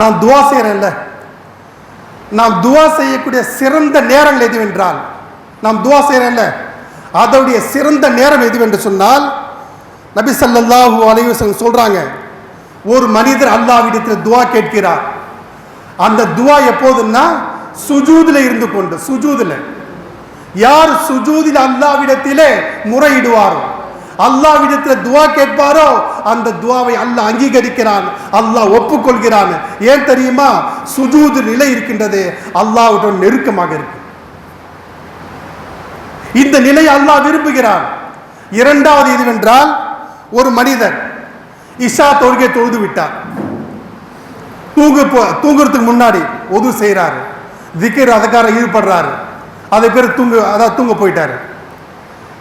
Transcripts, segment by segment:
நான் துவா செய்கிறேன்ல நாம் துவா செய்யக்கூடிய சிறந்த நேரங்கள் எதுவென்றால் நாம் துவா செய்கிறேன்ல அதோடைய சிறந்த நேரம் எதுவென்று சொன்னால் நபி ஸல்லல்லாஹு அலைஹி சொல்கிறாங்க ஒரு மனிதர் அல்லாவிடத்தில் துவா கேட்கிறார். அந்த துவா எப்போதுன்னா சுஜூதில் இருந்து கொண்டு சுஜூதில். யார் சுஜூதில் அல்லாவிடத்திலே முறையிடுவாரோ அல்லாவிடத்தில் துவா கேட்பாரோ அந்த துவாவை அல்லாஹ் அங்கீகரிக்கிறான் அல்லாஹ் ஒப்புக்கொள்கிறான். ஏன் தெரியுமா? சுஜூது நிலை இருக்கின்றது. அல்லாவுடன் நெருக்கமாக இருக்கு. இந்த நிலையை அல்லாஹ் விரும்புகிறான். இரண்டாவது இதுவென்றால் ஒரு மனிதர் இஷா தொழுகை தொழுது விட்டார் தூங்கு போ- தூங்குறதுக்கு முன்னாடி ஒது செய்கிறாரு திக்கர் அதுக்கார ஈடுபடுறாரு. அது பேர் தூங்கு அதாவது தூங்க போயிட்டாரு.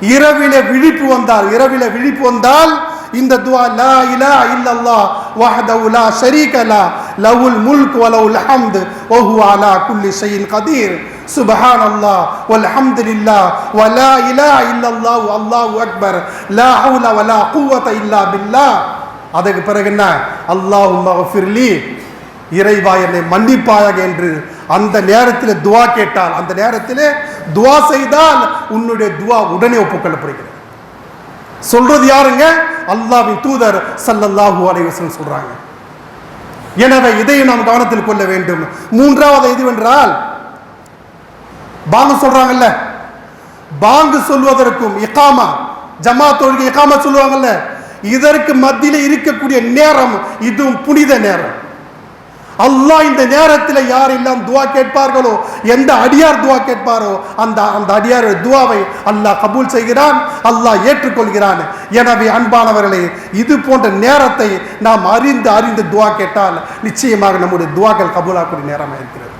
இரவில விழிப்பு வந்தால் இரவில விழிப்பு வந்தால் இந்த துவா லா இலா இல்லல்லா வஹதஹு லா ஷரீக லா லஹுல் முல்க் வ லஹுல் ஹம்து வ ஹுவ அலா குல்லி ஷைஇன் கதீர் سبحان الله والحمد لله ولا இலாஹ இல்லல்லாஹ் الله அக்பர் லா لا حول ولا குவத இல்லா பில்லாஹ் அதுக்கு பிறகு என்ன அல்லாஹ் ஃபிர்லி இறைவா என்னை மன்னிப்பாயாக என்று அந்த நேரத்தில் துவா கேட்டால் அந்த நேரத்தில் துவா செய்தால் உன்னுடைய துவா உடனே ஒப்புக்கொள்ளப்படுகிறது. சொல்றது யாருங்க? அல்லாவின் தூதர் சல்லல்லாஹு அலைவசன் சொல்றாங்க. எனவே இதையும் நாம் கவனத்தில் கொள்ள வேண்டும். மூன்றாவது எதுவென்றால் பாங்கு சொல்றாங்கல்ல. பாங்கு சொல்வதற்கும் இக்காமா ஜமாத் தொழுகை இக்காமா சொல்லுவாங்கல்ல. இதற்கு மத்தியில் இருக்கக்கூடிய நேரம் இதுவும் புனித நேரம். அல்லாஹ் இந்த நேரத்தில் யாரெல்லாம் துவா கேட்பார்களோ எந்த அடியார் துவா கேட்பாரோ அந்த அந்த அடியார் துவாவை அல்லாஹ் கபூல் செய்கிறான் அல்லாஹ் ஏற்றுக்கொள்கிறான். எனவே அன்பானவர்களே இது போன்ற நேரத்தை நாம் அறிந்து அறிந்து துவா கேட்டால் நிச்சயமாக நம்முடைய துவாக்கள் கபூலாக்கூடிய நேரமாக இருக்கிறது.